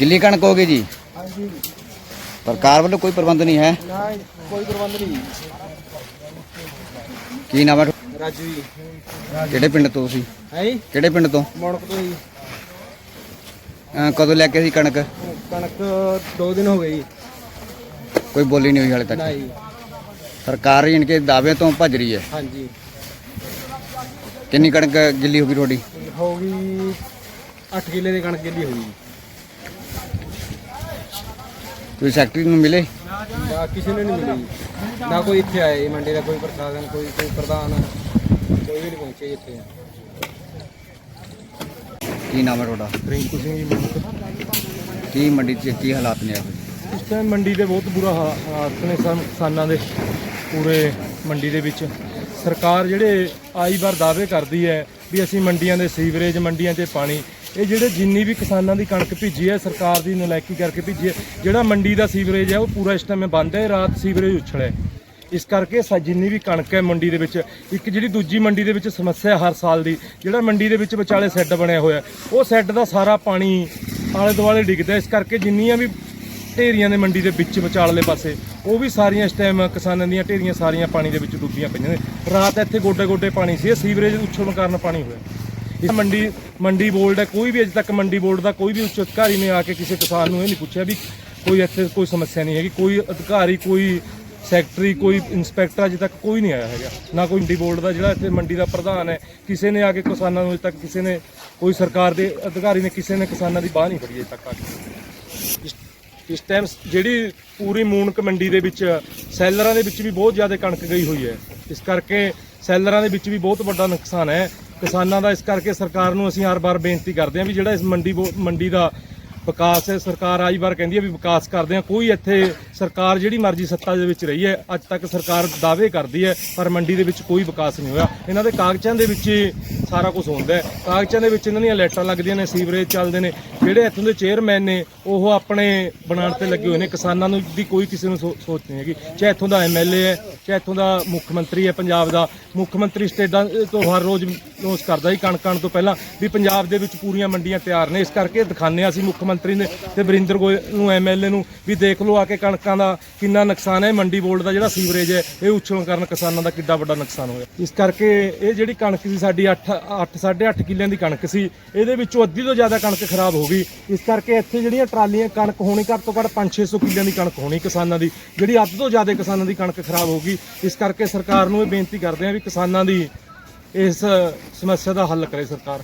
ਗਿੱਲੀ ਕਣਕ ਹੋ ਗਈ ਜੀ? ਹਾਂਜੀ। ਸਰਕਾਰ ਵੱਲੋਂ ਕੋਈ ਪ੍ਰਬੰਧ ਨਹੀਂ ਹੈ? ਨਾ ਕੋਈ ਪ੍ਰਬੰਧ ਨਹੀਂ। ਕੀ ਨਾਮ ਹੈ? ਰਾਜੂ ਜੀ। ਕਿਹੜੇ ਪਿੰਡ ਤੋਂ ਤੁਸੀਂ? ਹੈ ਜੀ? ਕਿਹੜੇ ਪਿੰਡ ਤੋਂ? ਮੁੜਕ ਤੋਂ ਜੀ। ਅਹ ਕਦੋਂ ਲੈ ਕੇ ਸੀ ਕਣਕ? ਕਣਕ 2 ਦਿਨ ਹੋ ਗਏ ਜੀ। ਕੋਈ ਬੋਲੀ ਨਹੀਂ ਹੋਈ ਹਾਲੇ ਤੱਕ। ਜੀ। ਸਰਕਾਰ ਇਨ ਕੇ ਦਾਅਵੇ ਤੋਂ ਭੱਜ ਰਹੀ ਹੈ। ਹਾਂਜੀ। ਕਿੰਨੀ ਕਣਕ ਗਿੱਲੀ ਹੋ ਗਈ ਤੁਹਾਡੀ? ਹੋ ਗਈ 8 ਕਿੱਲੇ ਦੀ ਕਣਕ ਗਿੱਲੀ ਹੋਈ। ਤੁਸੀਂ ਸੈਕਟਰੀ ਨੂੰ ਮਿਲੇ? ਨਾ ਕਿਸੇ ਨੂੰ ਨਹੀਂ ਮਿਲੀ। ਜੀ। ਨਾ ਕੋਈ ਇੱਥੇ ਜੀ ਮੰਡੀ ਦਾ ਕੋਈ ਪ੍ਰਸ਼ਾਸਨ ਕੋਈ ਕੋਈ ਪ੍ਰਧਾਨ ਕੋਈ ਵੀ ਨਹੀਂ ਪਹੁੰਚਿਆ ਜੀ ਇੱਥੇ। ਕੀ ਨਾਮ ਹੈ ਤੁਹਾਡਾ? ਰਿੰਕੂ ਸਿੰਘ ਜੀ ਕੀ ਮੰਡੀ 'ਚ ਕੀ ਹਾਲਾਤ ਨੇ ਆਪ ਇਸ ਟਾਈਮ ਮੰਡੀ ਦੇ ਬਹੁਤ ਬੁਰਾ ਹਾ- ਹਾਲਾਤ ਨੇ ਸਨ ਕਿਸਾਨਾਂ ਦੇ ਪੂਰੇ ਮੰਡੀ ਦੇ ਵਿੱਚ। ਸਰਕਾਰ ਜਿਹੜੇ ਆਈ ਵਾਰ ਦਾਅਵੇ ਕਰਦੀ ਹੈ ਵੀ ਅਸੀਂ ਮੰਡੀਆਂ ਦੇ ਸੀਵਰੇਜ, ਮੰਡੀਆਂ 'ਚ ਪਾਣੀ, ਇਹ ਜਿਹੜੇ ਜਿੰਨੀ ਵੀ ਕਿਸਾਨਾਂ ਦੀ ਕਣਕ ਭਿੱਜੀ ਹੈ, ਸਰਕਾਰ ਦੀ ਨਲਾਇਕੀ ਕਰਕੇ ਭਿੱਜੀ ਹੈ, ਜਿਹੜਾ ਮੰਡੀ ਦਾ ਸੀਵਰੇਜ ਹੈ, ਉਹ ਪੂਰਾ ਇਸ ਟਾਈਮ ਬੰਦ ਹੈ, ਰਾਤ ਸੀਵਰੇਜ ਉਛਲਿਆ ਇਸ ਕਰਕੇ ਜਿੰਨੀ ਵੀ ਕਣਕ ਹੈ ਮੰਡੀ ਦੇ ਵਿੱਚ, ਇੱਕ ਜਿਹੜੀ ਦੂਜੀ ਮੰਡੀ ਦੇ ਵਿੱਚ ਸਮੱਸਿਆ ਹਰ ਸਾਲ ਦੀ, ਜਿਹੜਾ ਮੰਡੀ ਦੇ ਵਿੱਚ ਵਿਚਾਲੇ ਸੈੱਡ ਬਣਿਆ ਹੋਇਆ, ਉਹ ਸੈੱਡ ਦਾ ਸਾਰਾ ਪਾਣੀ ਆਲੇ ਦੁਆਲੇ ਡਿੱਗਦਾ ਇਸ ਕਰਕੇ ਜਿੰਨੀਆਂ ਵੀ ਢੇਰੀਆਂ ਦੇ ਮੰਡੀ ਦੇ ਵਿੱਚ ਵਿਚਾਲਲੇ ਪਾਸੇ, ਉਹ ਵੀ ਸਾਰੀਆਂ ਇਸ ਟਾਈਮ ਕਿਸਾਨਾਂ ਦੀਆਂ ਢੇਰੀਆਂ ਸਾਰੀਆਂ ਪਾਣੀ ਦੇ ਵਿੱਚ ਡੁੱਬੀਆਂ ਪਈਆਂ ਨੇ। ਰਾਤ ਇੱਥੇ ਗੋਡੇ ਗੋਡੇ ਪਾਣੀ ਸੀ, ਇਹ ਸੀਵਰੇਜ ਉਛਲਣ ਕਾਰਨ ਪਾਣੀ ਹੋਇਆ। ਇਸ ਮੰਡੀ ਮੰਡੀ ਬੋਰਡ ਹੈ, ਕੋਈ ਵੀ ਅਜੇ ਤੱਕ ਮੰਡੀ ਬੋਰਡ ਦਾ ਕੋਈ ਵੀ ਉੱਚ ਅਧਿਕਾਰੀ ਨੇ ਆ ਕੇ ਕਿਸੇ ਕਿਸਾਨ ਨੂੰ ਇਹ ਨਹੀਂ ਪੁੱਛਿਆ ਵੀ ਕੋਈ ਇੱਥੇ ਕੋਈ ਸਮੱਸਿਆ ਨਹੀਂ ਹੈਗੀ, ਕੋਈ ਅਧਿਕਾਰੀ, ਕੋਈ ਸੈਕਟਰੀ, ਕੋਈ ਇੰਸਪੈਕਟਰ ਅਜੇ ਤੱਕ ਕੋਈ ਨਹੀਂ ਆਇਆ ਹੈਗਾ। ਨਾ ਕੋਈ ਮੰਡੀ ਬੋਰਡ ਦਾ, ਜਿਹੜਾ ਇੱਥੇ ਮੰਡੀ ਦਾ ਪ੍ਰਧਾਨ ਹੈ, ਕਿਸੇ ਨੇ ਆ ਕੇ ਕਿਸਾਨਾਂ ਨੂੰ ਅਜੇ ਤੱਕ ਕਿਸੇ ਨੇ, ਕੋਈ ਸਰਕਾਰ ਦੇ ਅਧਿਕਾਰੀ ਨੇ ਕਿਸੇ ਨੇ ਕਿਸਾਨਾਂ ਦੀ ਬਾਹ ਨਹੀਂ ਫੜੀ ਅਜੇ ਤੱਕ ਆ ਕੇ। ਇਸ- ਟਾਈਮ ਜਿਹੜੀ ਪੂਰੀ ਮੂਨਕ ਮੰਡੀ ਦੇ ਵਿੱਚ, ਸੈਲਰਾਂ ਦੇ ਵਿੱਚ ਵੀ ਬਹੁਤ ਜ਼ਿਆਦਾ ਕਣਕ ਗਈ ਹੋਈ ਹੈ। ਇਸ ਕਰਕੇ ਸੈਲਰਾਂ ਦੇ ਵਿੱਚ ਵੀ ਬਹੁਤ ਵੱਡਾ ਨੁਕਸਾਨ ਹੈ। ਕਿਸਾਨਾਂ ਦਾ ਇਸ ਕਰਕੇ ਸਰਕਾਰ ਨੂੰ ਅਸੀਂ ਹਰ ਵਾਰ ਬੇਨਤੀ ਕਰਦੇ ਹਾਂ ਵੀ ਜਿਹੜਾ ਇਸ ਮੰਡੀ ਬੋ- ਮੰਡੀ ਦਾ ਵਿਕਾਸ ਹੈ, ਸਰਕਾਰ ਆਈ ਵਾਰ ਕਹਿੰਦੀ ਹੈ ਵੀ ਵਿਕਾਸ ਕਰਦੇ ਹਾਂ। ਕੋਈ ਇੱਥੇ ਸਰਕਾਰ ਜਿਹੜੀ ਮਰਜ਼ੀ ਸੱਤਾ ਦੇ ਵਿੱਚ ਰਹੀ ਹੈ, ਅੱਜ ਤੱਕ ਸਰਕਾਰ ਦਾਅਵੇ ਕਰਦੀ ਹੈ, ਪਰ ਮੰਡੀ ਦੇ ਵਿੱਚ ਕੋਈ ਵਿਕਾਸ ਨਹੀਂ ਹੋਇਆ। ਇਹਨਾਂ ਦੇ ਕਾਗਜ਼ਾਂ ਦੇ ਵਿੱਚ ਸਾਰਾ ਕੁਝ ਹੁੰਦਾ ਹੈ। ਕਾਗਜ਼ਾਂ ਦੇ ਵਿੱਚ ਇਹਨਾਂ ਦੀਆਂ ਲਾਈਟਾਂ ਲੱਗਦੀਆਂ ਨੇ, ਸੀਵਰੇਜ ਚੱਲਦੇ ਨੇ। ਜਿਹੜੇ ਇੱਥੋਂ ਦੇ ਚੇਅਰਮੈਨ ਨੇ, ਉਹ ਆਪਣੇ ਬਣਾਉਣ ਤੇ ਲੱਗੇ ਹੋਏ ਨੇ। ਕਿਸਾਨਾਂ ਨੂੰ ਦੀ ਕੋਈ ਕਿਸੇ ਨੂੰ ਸੋ- ਸੋਚ ਨਹੀਂ ਹੈਗੀ। ਚਾਹੇ ਇੱਥੋਂ ਦਾ ਐਮਐਲਏ ਹੈ, ਚਾਹੇ ਇੱਥੋਂ ਦਾ ਮੁੱਖ ਮੰਤਰੀ ਹੈ ਪੰਜਾਬ ਦਾ। ਮੁੱਖ ਮੰਤਰੀ ਸਟੇਟਾਂ ਤੋਂ ਹਰ ਰੋਜ਼ ਨੋਸ ਕਰਦਾ ਸੀ ਕਣਕ ਆਉਣ ਤੋਂ ਪਹਿਲਾਂ ਵੀ ਪੰਜਾਬ ਦੇ ਵਿੱਚ ਪੂਰੀਆਂ ਮੰਡੀਆਂ ਤਿਆਰ ਨੇ। ਇਸ ਕਰਕੇ ਦਿਖਾਉਂਦੇ ਹਾਂ ਅਸੀਂ ਮੁੱਖ ਮੰਤਰੀ ਨੇ ਤੇ ਵਰਿੰਦਰ ਗੋਇਲ ਨੂੰ ਐਮਐਲਏ ਨੂੰ ਵੀ ਦੇਖ ਲਓ ਆ ਕੇ ਕਣਕਾਂ ਦਾ ਕਿੰਨਾ ਨੁਕਸਾਨ ਹੈ। ਮੰਡੀ ਬੋਰਡ ਦਾ ਜਿਹੜਾ ਸੀਵਰੇਜ ਹੈ, ਇਹ ਉਛਲਣ ਕਾਰਨ ਕਿਸਾਨਾਂ ਦਾ ਕਿੱਡਾ ਵੱਡਾ ਨੁਕਸਾਨ ਹੋਇਆ। ਇਸ ਕਰਕੇ ਇਹ ਜਿਹੜੀ ਕਣਕ ਸੀ ਸਾਡੀ 8 8 8.5 ਕਿੱਲਿਆਂ ਦੀ ਕਣਕ ਸੀ, ਇਹਦੇ ਵਿੱਚੋਂ ਅੱਧੀ ਤੋਂ ਜ਼ਿਆਦਾ ਕਣਕ ਖਰਾਬ ਹੋ ਗਈ। ਇਸ ਕਰਕੇ ਇੱਥੇ ਜਿਹੜੀਆਂ ਟਰਾਲੀਆਂ ਕਣਕ ਹੋਣੀ ਘੱਟ ਤੋਂ ਘੱਟ 5-600 ਕਿੱਲਿਆਂ ਦੀ ਕਣਕ ਹੋਣੀ ਕਿਸਾਨਾਂ ਦੀ, ਜਿਹੜੀ ਅੱਧ ਤੋਂ ਜ਼ਿਆਦਾ ਕਿਸਾਨਾਂ ਦੀ ਕਣਕ ਖਰਾਬ ਹੋ ਗਈ। ਇਸ ਕਰਕੇ ਸਰਕਾਰ ਨੂੰ ਇਹ ਬੇਨਤੀ ਕਰਦੇ ਹਾਂ ਵੀ ਕਿਸਾਨਾਂ ਦੀ ਇਸ ਸਮੱਸਿਆ ਦਾ ਹੱਲ ਕਰੇ ਸਰਕਾਰ।